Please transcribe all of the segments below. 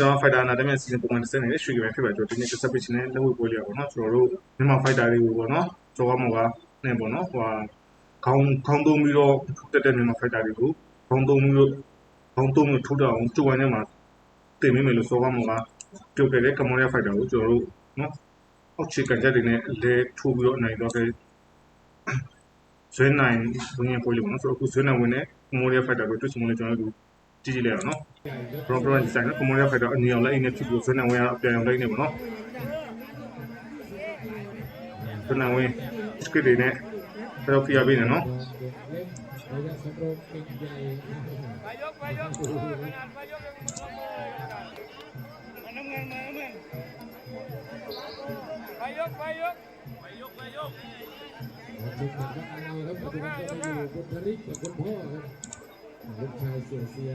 ကျွန်တော် fighter နာတမဲ့စီစဉ်ပုံမှန်တစ်စက်နေတဲ့ရွှေကြပဲဖြစ်ပါကျွန်တော်ဒီနေ့တစ်ဆက်ပေးချင်တဲ့လက်ဝဲပွဲလေးပေါ့နော်ကျွန်တော်တို့မြန်မာ fighter တွေကိုပေါ့နော်ကျော်ကမောကနဲ့ပေါ့နော်ဟိုဟာခေါင်းခေါင်းသုံးပြီးတော့ထုတ်တက်တဲ့မြန်မာ fighter တွေကိုခေါင်းသုံးပြီးတော့ခေါင်းသုံးပြီးထုတ်တော့အောင်ကြိုးဝိုင်းထဲမှာတင်မိမယ်လို့စောကမောကပြုတ်ခဲ့တဲ့ Cambodia fighter ကိုကျွန်တော်တို့နော်အောက်ခြေကန်ချက်တွေနဲ့လဲထိုးပြီးတော့နိုင်တော့ခဲ့ဇွဲနိုင်ဝင်ရင်ပွဲလေးပေါ့နော်ဆိုတော့အခုဇွဲနိုင်ဝင်တဲ့ Cambodia fighter ကိုတွေ့ချင်လို့ကျွန်တော်တို့ ကြည့်ကြည့်လိုက်အောင်နော် proper design နော် commonwealth fighter အနီအောင်လိုက်နေဖြစ်ပြီးဆွေးနွေးဝင်ရအပြန်အောင်လိုက်နေပါတော့ဆွေးနွေးဝင် script တွေနဲ့တော့ပြရပေးနေနော် ระยะสำรองเก่งใหญ่ ไปยกไปยกขนาดไปยกยังมันน้ำเงินมาน้ำเงินไปยกไปยกไปยกไปยก จุดหนักเอาครับ လူချာစေစီယ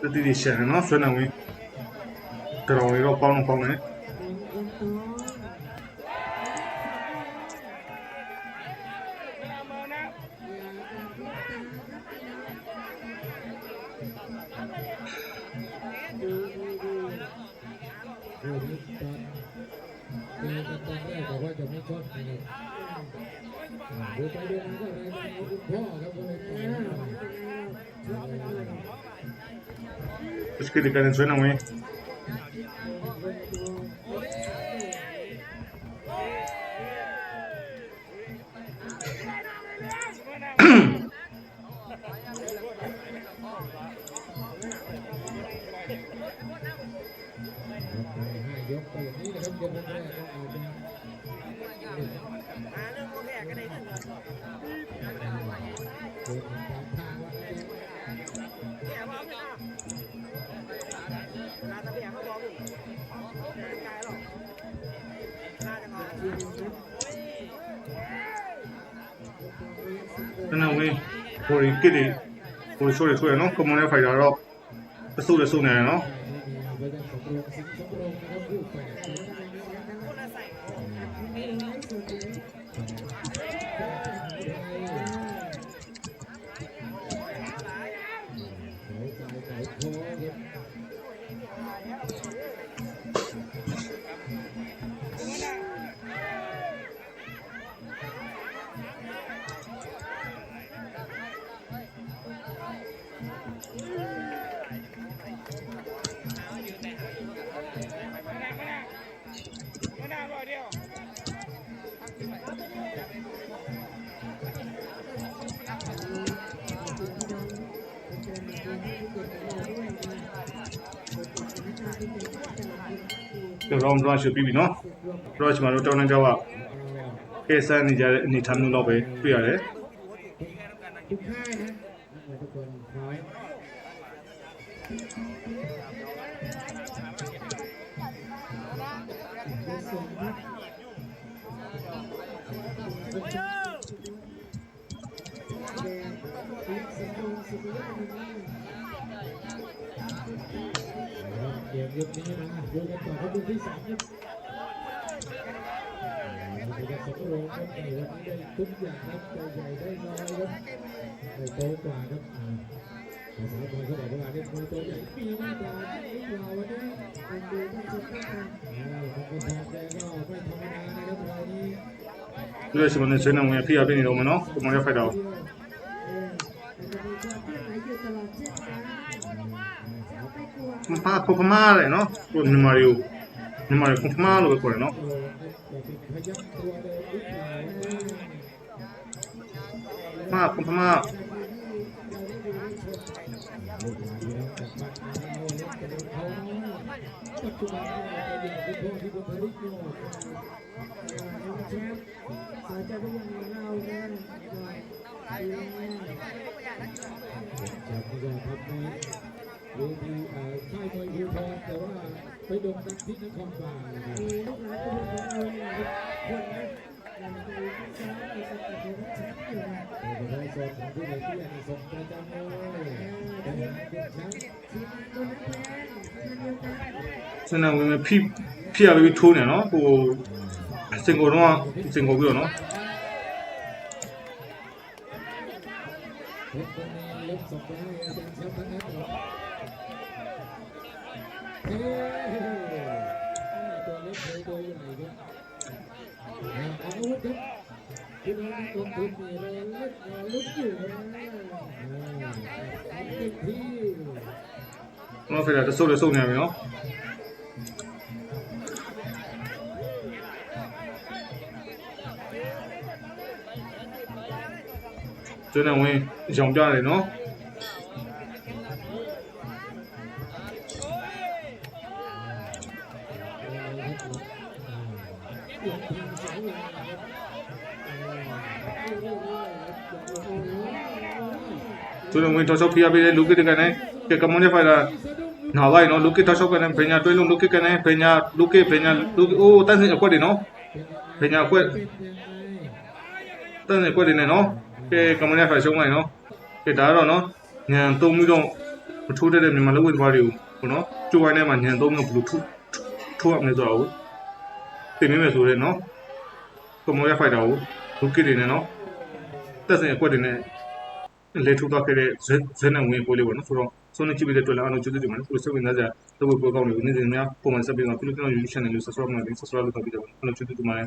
တတိယရှာနော်ဆွေးနွေးဝင်တော်ရောပေါင်းပေါင်းနဲ့ กันตอนแรกบอกว่าจะไม่ชอบนะครับดูไปดูมาก็เลยเอาคุณพ่อครับก็เลยายกไปอย่างนี้นะครับยกแรกๆต้องเอาเป็นหาเรื่องโมแขกก็ได้เงินดูของทางว่าแขกว่าไม่ได้นาตะเบียเขาบอกผมไม่ไกลหรอกน่าจะมานั่นเอาไว้โหยกิดิโหยช่วยช่วยเนาะกำลังจะไฟดาร์รอบสู้เลยสู้แน่เนาะ เดือนสิงห์รงนะครับคู่แฝดคนละใส่ไม่รู้นะ round round ရှိပြီးပြီနော် rush မှာတော့တောင်းတန်းကြောက်ကကဲဆန်းနေကြတဲ့အနေထားမျိုးတော့ပဲတွေ့ရတယ် เกมยกนี้นะยกกันต่อครับยกที่สามครับจะสมรองครับแต่วันนี้ได้ทุกอย่างครับใจใหญ่ได้น้อยครับได้โตกว่าครับภาษาบอลเขาบอกว่าเนี่ยมวยตัวใหญ่ปีมากกว่าที่เราวันนี้คนดูต้องชมต้องฟังคนก็ทองแดงก็ไม่ธรรมดานะครับรายนี้ด้วยสมรภูมิเนี่ยพี่อาเป็นอีโรมาเนาะผมอยากไปดาว กที่บุคลิกอยู่ แชมป์สาจะเป็นอย่างเราเนี่ย จ ไปโด่งดังที่นครปฐมนะครับ มีลูกหลานคนของเราหลายคนนะอย่างตัวที่ซ้ายในสกัดของแชมป์อยู่นะ โดยเฉพาะโซนของผู้ใหญ่ที่อยากส่งประจำเลยแต่หาเป็นแชมป์ ทีมงานตัวนักแข่งท่านเดียวกัน ဆွေးနွေးဝင်ဖိဖိအားပေးထိုးနေနော်ဟိုစင်ကိုတော့စင်ကိုပြီးတော့နော် เพชรคนนี้เล็กสองร้อยอาจารย์แชมป์ทั้งนั้น เหรอเฮ้ตัวเล็กเลยตัวใหญ่ครับอาอาวุธครับพี่น้องนักลงทุนนี่เราเล่นเราลุ้นอยู่นะทำเต็มที่ ကျွန်တော်ဖေးတာတဆုပ်လည်းဆုပ်နေပြီနော်ကျွန်းနေဝင်ရောင်ပြတယ်နော် ကျွန်းနေဝင်တော့ချောက်ဖိရပေးတယ်လူကစ်တကနေကဲကမွန်ရဲ့ဖိုင်တာနာဝိုင်နော်လူကစ်တော့ချောက်ကနေဘညာတွဲလုံးလူကစ်ကနေဘညာလူကစ်ဘညာလူအိုးတန်းစင်အကွက်တွေနော်ဘညာအကွက်တန်းစင်အကွက်တွေနဲ့နော်ကဲကမွန်ရဲ့ဖိုင်ရှုံးလိုက်နော်ကဲဒါကတော့နော်ညံသုံးပြီးတော့မထိုးတတ်တဲ့မြန်မာလူဝတ်သွားတွေကိုပေါ့နော်ကျိုးဝိုင်းထဲမှာညံသုံးပြီးတော့ဘလူးထိုးထိုးရမယ်ဆိုတော့ ပြင်မိမယ်ဆိုရဲနော်ကမွန်ရဲ့ဖိုင်တာကိုလူကစ်တွေနဲ့နော်တက်စင်အကွက်တွေနဲ့လေထူတော့ခဲ့တဲ့ဇက်ဇက်နဲ့ဝင်ပိုးလေးပေါ့နော်ဆိုတော့စုံနေကြည့်ပြီးတဲ့တွေ့လာအောင်ကျေးဇူးတင်ပါတယ်ကိုစိတ်ဝင်စားကြတော့ဘယ်ပေါ်ကောင်းနေဦးနေနေများပုံမှန်ဆက်ပြီးတော့ပြုလုပ်ကြရယူ channel လို့ subscribe လုပ်ပြီး subscribe လုပ်ပြီးတော့အဲ့လိုကျေးဇူးတင်ပါတယ်